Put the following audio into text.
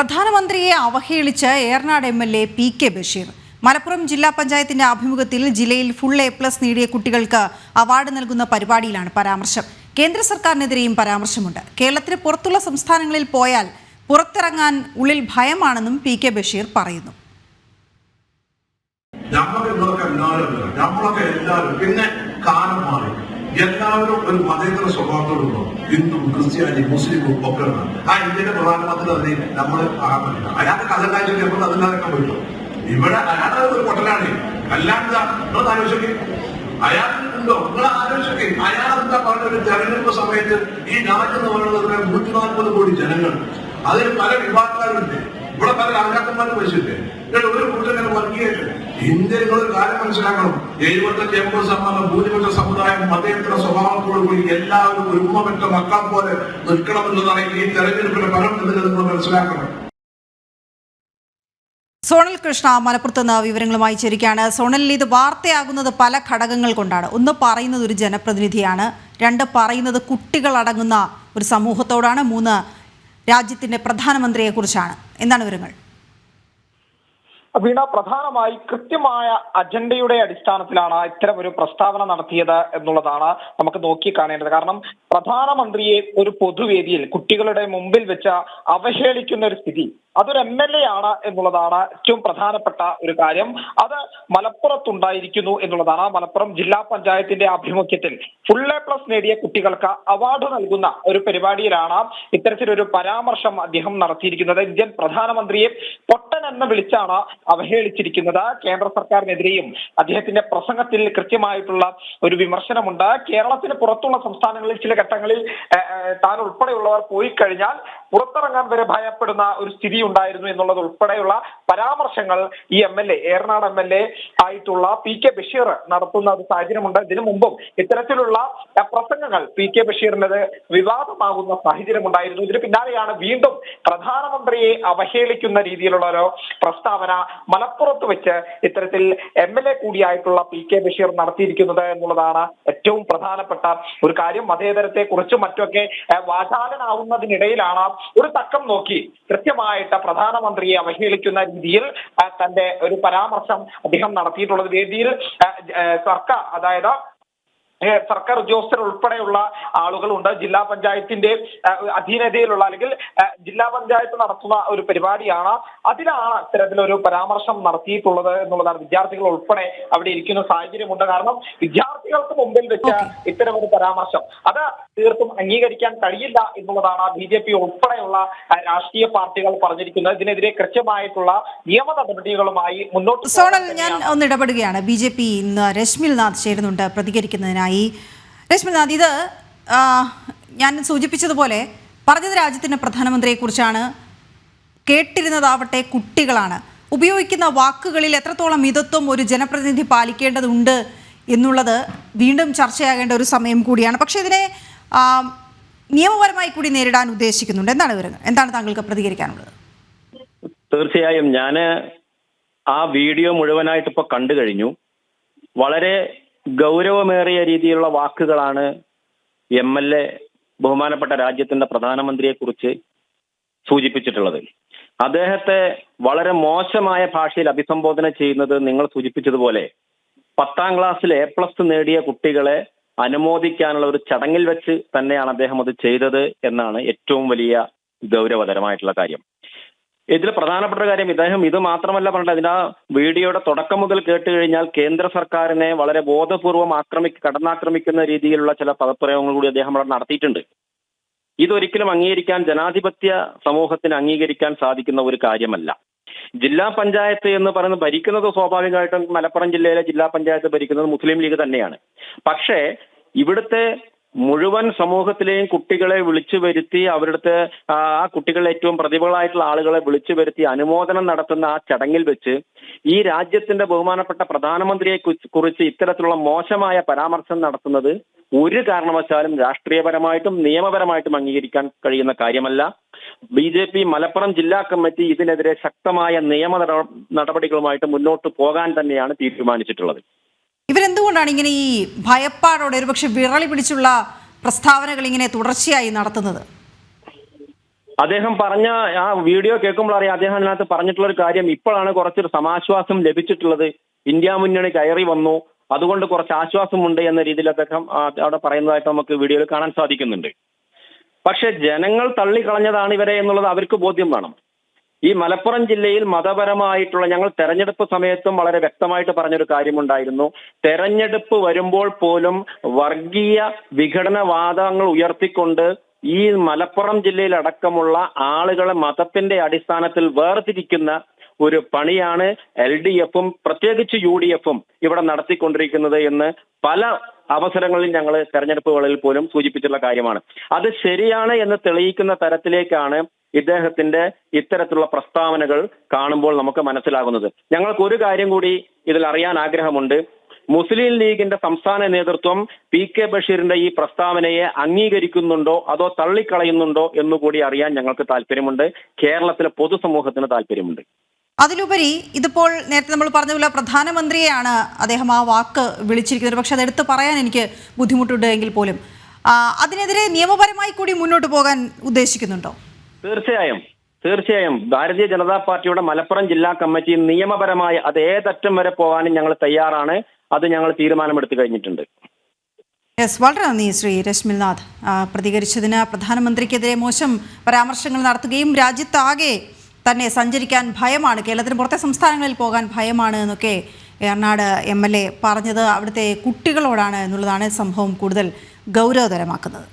പ്രധാനമന്ത്രിയെ അവഹേളിച്ച് Eranad M L A P K Basheer. Malappuram ജില്ലാ പഞ്ചായത്തിന്റെ ആഭിമുഖ്യത്തിൽ ജില്ലയിൽ ഫുൾ എ പ്ലസ് നേടിയ കുട്ടികൾക്ക് അവാർഡ് നൽകുന്ന പരിപാടിയിലാണ് പരാമർശം. കേന്ദ്ര സർക്കാരിനെതിരെയും പരാമർശമുണ്ട്. കേരളത്തിന് പുറത്തുള്ള സംസ്ഥാനങ്ങളിൽ പോയാൽ പുറത്തിറങ്ങാൻ ഉള്ളിൽ ഭയമാണെന്നും പി കെ ബഷീർ പറയുന്നു. നമ്മളൊക്കെ എല്ലാവരും. പിന്നെ എല്ലാവരും ഒരു മതേതര ഹിന്ദു ക്രിസ്ത്യാനി മുസ്ലിമും ഒക്കെ ആ ഇന്ത്യയുടെ പ്രധാനമന്ത്രി അതിനെ നമ്മൾ അയാളുടെ അയാൾക്ക് കഥകാര്യം നമ്മൾ അതിനകത്തൊക്കെ പോയിട്ടു ഇവിടെ അയാളെ ഒരു പൊട്ടലാണ് അല്ലാണ്ട് നിങ്ങൾ അയാൾ ഉണ്ടോ? നിങ്ങൾ ആലോചിക്കും അയാൾ എന്താ പറഞ്ഞ ഒരു തെരഞ്ഞെടുപ്പ് സമയത്ത് ഈ രാജ്യം എന്ന് പറയുന്നത് നൂറ്റി നാൽപ്പത് കോടി ജനങ്ങൾ. അതിൽ പല വിഭാഗക്കാരുണ്ട്. ഇവിടെ പല രാജാക്കന്മാരും വെച്ചിട്ട് ഒരു കൂട്ടങ്ങനെ വർഗീയല്ല ഇന്ത്യയിൽ ഒരു കാര്യം മനസ്സിലാക്കണം. എഴുപത്തഞ്ച് എൺപത് ശതമാനം ഭൂരിപക്ഷ സമുദായം മതേതര സ്വഭാവത്തോടു കൂടി എല്ലാവരും ഒരു ഉമ്മപ്പെട്ട മക്കൾ പോലെ നിൽക്കണമെന്നതാണ് ഈ തെരഞ്ഞെടുപ്പിന്റെ ഫലം എന്ന് നിങ്ങൾ മനസ്സിലാക്കണം. സോണൽ കൃഷ്ണ മലപ്പുറത്ത് നിന്ന് വിവരങ്ങളുമായി ചേരുകയാണ്. സോണലിൽ ഇത് വാർത്തയാകുന്നത് പല ഘടകങ്ങൾ കൊണ്ടാണ്. ഒന്ന് പറയുന്നത് ഒരു ജനപ്രതിനിധിയാണ്. രണ്ട് പറയുന്നത് കുട്ടികളടങ്ങുന്ന ഒരു സമൂഹത്തോടാണ്. മൂന്ന് രാജ്യത്തിന്റെ പ്രധാനമന്ത്രിയെക്കുറിച്ചാണ് എന്താണ് വിവരങ്ങൾ? വീണ പ്രധാനമായി കൃത്യമായ അജണ്ടയുടെ അടിസ്ഥാനത്തിലാണ് ഇത്തരം ഒരു പ്രസ്താവന നടത്തിയത് എന്നുള്ളതാണ് നമുക്ക് നോക്കി കാണേണ്ടത്. കാരണം പ്രധാനമന്ത്രിയെ ഒരു പൊതുവേദിയിൽ കുട്ടികളുടെ മുമ്പിൽ വെച്ച അവഹേളിക്കുന്ന ഒരു സ്ഥിതി അതൊരു എം എൽ എ ആണ് എന്നുള്ളതാണ് ഏറ്റവും പ്രധാനപ്പെട്ട ഒരു കാര്യം. അത് മലപ്പുറത്തുണ്ടായിരിക്കുന്നു എന്നുള്ളതാണ്. മലപ്പുറം ജില്ലാ പഞ്ചായത്തിന്റെ ആഭിമുഖ്യത്തിൽ ഫുൾ എ പ്ലസ് നേടിയ കുട്ടികൾക്ക് അവാർഡ് നൽകുന്ന ഒരു പരിപാടിയിലാണ് ഇത്തരത്തിലൊരു പരാമർശം അദ്ദേഹം നടത്തിയിരിക്കുന്നത്. ഇന്ത്യൻ പ്രധാനമന്ത്രിയെ പൊട്ടൻ എന്ന് വിളിച്ചാണ് അവഹേളിച്ചിരിക്കുന്നത്. കേന്ദ്ര സർക്കാരിനെതിരെയും അദ്ദേഹത്തിന്റെ പ്രസംഗത്തിൽ കൃത്യമായിട്ടുള്ള ഒരു വിമർശനമുണ്ട്. കേരളത്തിന് പുറത്തുള്ള സംസ്ഥാനങ്ങളിൽ ചില ഘട്ടങ്ങളിൽ താൻ ഉൾപ്പെടെയുള്ളവർ പോയി കഴിഞ്ഞാൽ പുറത്തിറങ്ങാൻ വരെ ഭയപ്പെടുന്ന ഒരു സ്ഥിതി ഉണ്ടായിരുന്നു എന്നുള്ളത് ഉൾപ്പെടെയുള്ള പരാമർശങ്ങൾ ഈ M L A Eranad M L A ആയിട്ടുള്ള പി കെ ബഷീർ നടത്തുന്ന ഒരു സാഹചര്യമുണ്ട്. ഇതിനു മുമ്പും ഇത്തരത്തിലുള്ള പ്രസംഗങ്ങൾ പി കെ ബഷീറിനത് വിവാദമാകുന്ന സാഹചര്യം ഉണ്ടായിരുന്നു ഇതിന് പിന്നാലെയാണ് വീണ്ടും പ്രധാനമന്ത്രിയെ അവഹേളിക്കുന്ന രീതിയിലുള്ള ഒരു പ്രസ്താവന മലപ്പുറത്ത് വെച്ച് ഇത്തരത്തിൽ എം എൽ എ കൂടിയായിട്ടുള്ള പി കെ ബഷീർ നടത്തിയിരിക്കുന്നത് എന്നുള്ളതാണ് ഏറ്റവും പ്രധാനപ്പെട്ട ഒരു കാര്യം. മതേതരത്തെ കുറിച്ചും മറ്റൊക്കെ വാചാലനാവുന്നതിനിടയിലാണ് ഒരു തക്കം നോക്കി കൃത്യമായിട്ട് പ്രധാനമന്ത്രിയെ അവഹേളിക്കുന്ന രീതിയിൽ തന്റെ ഒരു പരാമർശം അദ്ദേഹം നടത്തിയിട്ടുള്ളത്. ആ, സർക്കാർ അതായത് സർക്കാർ ഉദ്യോഗസ്ഥർ ഉൾപ്പെടെയുള്ള ആളുകളുണ്ട്. ജില്ലാ പഞ്ചായത്തിന്റെ അധീനതയിലുള്ള അല്ലെങ്കിൽ ജില്ലാ പഞ്ചായത്ത് നടത്തുന്ന ഒരു പരിപാടിയാണ്. അതിലാണ് ഇത്തരത്തിലൊരു പരാമർശം നടത്തിയിട്ടുള്ളത് എന്നുള്ളതാണ് വിദ്യാർത്ഥികൾ ഉൾപ്പെടെ അവിടെ ഇരിക്കുന്ന സാഹചര്യമുണ്ട്. കാരണം വിദ്യാർത്ഥികൾക്ക് മുമ്പിൽ വെച്ച ഇത്തരം ഒരു പരാമർശം അത് തീർത്തും അംഗീകരിക്കാൻ കഴിയില്ല എന്നുള്ളതാണ് ബി ജെ പി ഉൾപ്പെടെയുള്ള രാഷ്ട്രീയ പാർട്ടികൾ പറഞ്ഞിരിക്കുന്നത്. ഇതിനെതിരെ കൃത്യമായിട്ടുള്ള നിയമ നടപടികളുമായി മുന്നോട്ട് സോണൽ ഞാൻ ഒന്ന് ഇടപെടുകയാണ്. ബി ജെ പി ഇന്ന് രശ്മിൽ നാഥ് ചേരുന്നുണ്ട് പ്രതികരിക്കുന്നതിനായി. രശ്മിൽ നാഥ് ഇത് ഞാൻ സൂചിപ്പിച്ചതുപോലെ പറഞ്ഞത് രാജ്യത്തിന്റെ പ്രധാനമന്ത്രിയെക്കുറിച്ചാണ്. കേട്ടിരുന്നതാവട്ടെ കുട്ടികളാണ്. ഉപയോഗിക്കുന്ന വാക്കുകളിൽ എത്രത്തോളം മിതത്വം ഒരു ജനപ്രതിനിധി പാലിക്കേണ്ടതുണ്ട് എന്നുള്ളത് വീണ്ടും ചർച്ചയാകേണ്ട ഒരു സമയം കൂടിയാണ്. പക്ഷേ ഇതിനെ നിയമപരമായി കൂടി നേരിടാൻ ഉദ്ദേശിക്കുന്നുണ്ട്. എന്താണ് വിവരങ്ങൾ? എന്താണ് താങ്കൾക്ക് പ്രതികരിക്കാനുള്ളത്? തീർച്ചയായും ഞാൻ ആ വീഡിയോ മുഴുവനായിട്ട് ഇപ്പൊ കണ്ടു കഴിഞ്ഞു. വളരെ ഗൗരവമേറിയ രീതിയിലുള്ള വാക്കുകളാണ് എം എൽ എ ബഹുമാനപ്പെട്ട രാജ്യത്തിന്റെ പ്രധാനമന്ത്രിയെ കുറിച്ച് സൂചിപ്പിച്ചിട്ടുള്ളത്. അദ്ദേഹത്തെ വളരെ മോശമായ ഭാഷയിൽ അഭിസംബോധന ചെയ്യുന്നത് നിങ്ങൾ സൂചിപ്പിച്ചതുപോലെ പത്താം ക്ലാസ്സിൽ എ പ്ലസ് നേടിയ കുട്ടികളെ അനുമോദിക്കാനുള്ള ഒരു ചടങ്ങിൽ വെച്ച് തന്നെയാണ് അദ്ദേഹം അത് ചെയ്തത് എന്നാണ് ഏറ്റവും വലിയ ഗൗരവതരമായിട്ടുള്ള കാര്യം. ഇതിൽ പ്രധാനപ്പെട്ട കാര്യം ഇദ്ദേഹം ഇത് മാത്രമല്ല പറഞ്ഞത് അതിന്റെ ആ വീഡിയോയുടെ തുടക്കം മുതൽ കേട്ട് കഴിഞ്ഞാൽ കേന്ദ്ര സർക്കാരിനെ വളരെ ബോധപൂർവം ആക്രമി കടന്നാക്രമിക്കുന്ന രീതിയിലുള്ള ചില പദപ്രയോഗങ്ങൾ കൂടി അദ്ദേഹം അവിടെ നടത്തിയിട്ടുണ്ട്. ഇതൊരിക്കലും അംഗീകരിക്കാൻ ജനാധിപത്യ സമൂഹത്തിന് അംഗീകരിക്കാൻ സാധിക്കുന്ന ഒരു കാര്യമല്ല. ജില്ലാ പഞ്ചായത്ത് എന്ന് പറയുന്നത് ഭരിക്കുന്നത് സ്വാഭാവികമായിട്ടും മലപ്പുറം ജില്ലയിലെ ജില്ലാ പഞ്ചായത്ത് ഭരിക്കുന്നത് മുസ്ലിം ലീഗ് തന്നെയാണ്. പക്ഷേ ഇവിടുത്തെ മുഴുവൻ സമൂഹത്തിലെയും കുട്ടികളെ വിളിച്ചു വരുത്തി അവരുടെ ആ കുട്ടികൾ ഏറ്റവും പ്രതിഭകളായിട്ടുള്ള ആളുകളെ വിളിച്ചു വരുത്തി അനുമോദനം നടത്തുന്ന ആ ചടങ്ങിൽ വെച്ച് ഈ രാജ്യത്തിന്റെ ബഹുമാനപ്പെട്ട പ്രധാനമന്ത്രിയെ കുറിച്ച് ഇത്തരത്തിലുള്ള മോശമായ പരാമർശം നടത്തുന്നത് ഒരു കാരണവശാലും രാഷ്ട്രീയപരമായിട്ടും നിയമപരമായിട്ടും അംഗീകരിക്കാൻ കഴിയുന്ന കാര്യമല്ല. ബി ജെ പി മലപ്പുറം ജില്ലാ കമ്മിറ്റി ഇതിനെതിരെ ശക്തമായ നിയമ നട- നടപടികളുമായിട്ട് മുന്നോട്ട് പോകാൻ തന്നെയാണ് തീരുമാനിച്ചിട്ടുള്ളത്. ഇവരെന്തുകൊണ്ടാണ് ഇങ്ങനെ ഈ ഭയപ്പാടോടെ ഒരുപക്ഷെ വിറളി പിടിച്ചുള്ള പ്രസ്താവനകൾ ഇങ്ങനെ തുടർച്ചയായി നടത്തുന്നത്? അദ്ദേഹം പറഞ്ഞ ആ വീഡിയോ കേൾക്കുമ്പോൾ അറിയാം അദ്ദേഹം അതിനകത്ത് പറഞ്ഞിട്ടുള്ള ഒരു കാര്യം. ഇപ്പോഴാണ് കുറച്ചൊരു സമാശ്വാസം ലഭിച്ചിട്ടുള്ളത്. ഇന്ത്യ മുന്നണി കയറി വന്നു. അതുകൊണ്ട് കുറച്ച് ആശ്വാസമുണ്ട് എന്ന രീതിയിൽ അദ്ദേഹം അവിടെ പറയുന്നതായിട്ട് നമുക്ക് വീഡിയോയിൽ കാണാൻ സാധിക്കുന്നുണ്ട്. പക്ഷെ ജനങ്ങൾ തള്ളിക്കളഞ്ഞതാണ് ഇവരെ എന്നുള്ളത് അവർക്ക് ബോധ്യം വേണം. ഈ മലപ്പുറം ജില്ലയിൽ മതപരമായിട്ടുള്ള ഞങ്ങൾ തെരഞ്ഞെടുപ്പ് സമയത്തും വളരെ വ്യക്തമായിട്ട് പറഞ്ഞൊരു കാര്യമുണ്ടായിരുന്നു. തെരഞ്ഞെടുപ്പ് വരുമ്പോൾ പോലും വർഗീയ വിഘടനവാദങ്ങൾ ഉയർത്തിക്കൊണ്ട് ഈ മലപ്പുറം ജില്ലയിൽ അടക്കമുള്ള ആളുകളെ മതത്തിന്റെ അടിസ്ഥാനത്തിൽ വേർതിരിക്കുന്ന ഒരു പണിയാണ് എൽ ഡി എഫും പ്രത്യേകിച്ച് യു ഡി എഫും ഇവിടെ നടത്തിക്കൊണ്ടിരിക്കുന്നത് എന്ന് പല അവസരങ്ങളിൽ ഞങ്ങൾ തെരഞ്ഞെടുപ്പുകളിൽ പോലും സൂചിപ്പിച്ചിട്ടുള്ള കാര്യമാണ്. അത് ശരിയാണ് എന്ന് തെളിയിക്കുന്ന തരത്തിലേക്കാണ് ഇദ്ദേഹത്തിന്റെ ഇത്തരത്തിലുള്ള പ്രസ്താവനകൾ കാണുമ്പോൾ നമുക്ക് മനസ്സിലാകുന്നത്. ഞങ്ങൾക്ക് ഒരു കാര്യം കൂടി ഇതിൽ അറിയാൻ ആഗ്രഹമുണ്ട്. മുസ്ലിം ലീഗിന്റെ സംസ്ഥാന നേതൃത്വം പി കെ ബഷീറിന്റെ ഈ പ്രസ്താവനയെ അംഗീകരിക്കുന്നുണ്ടോ? അതോ തള്ളിക്കളയുന്നുണ്ടോ എന്നുകൂടി അറിയാൻ ഞങ്ങൾക്ക് താല്പര്യമുണ്ട്. കേരളത്തിലെ പൊതുസമൂഹത്തിന് താല്പര്യമുണ്ട്. അതിലുപരി ഇതിപ്പോൾ നേരത്തെ നമ്മൾ പറഞ്ഞ പോലെ പ്രധാനമന്ത്രിയെയാണ് അദ്ദേഹം ആ വാക്ക് വിളിച്ചിരിക്കുന്നത്. പക്ഷെ അതെടുത്ത് പറയാൻ എനിക്ക് ബുദ്ധിമുട്ടുണ്ട് എങ്കിൽ പോലും. അതിനെതിരെ നിയമപരമായി കൂടി മുന്നോട്ട് പോകാൻ ഉദ്ദേശിക്കുന്നുണ്ടോ? തീർച്ചയായും തീർച്ചയായും ഭാരതീയ ജനതാ പാർട്ടിയുടെ മലപ്പുറം ജില്ലാ കമ്മിറ്റി നിയമപരമായ അത് ഏതറ്റം വരെ പോകാനും ഞങ്ങൾ തയ്യാറാണ്. അത് ഞങ്ങൾ തീരുമാനമെടുത്തു കഴിഞ്ഞിട്ടുണ്ട്. യെസ് വളരെ നന്ദി ശ്രീ രശ്മിൽനാഥ്. പ്രതികരിച്ചതിന് പ്രധാനമന്ത്രിക്കെതിരെ മോശം പരാമർശങ്ങൾ നടത്തുകയും രാജ്യത്താകെ തന്നെ സഞ്ചരിക്കാൻ ഭയമാണ് കേരളത്തിന് പുറത്തെ സംസ്ഥാനങ്ങളിൽ പോകാൻ ഭയമാണ് എന്നൊക്കെ ഏർനാട് എം എൽ എ പറഞ്ഞത്. അവിടുത്തെ കുട്ടികളോടാണ് എന്നുള്ളതാണ് സംഭവം കൂടുതൽ ഗൗരവതരമാക്കുന്നത്.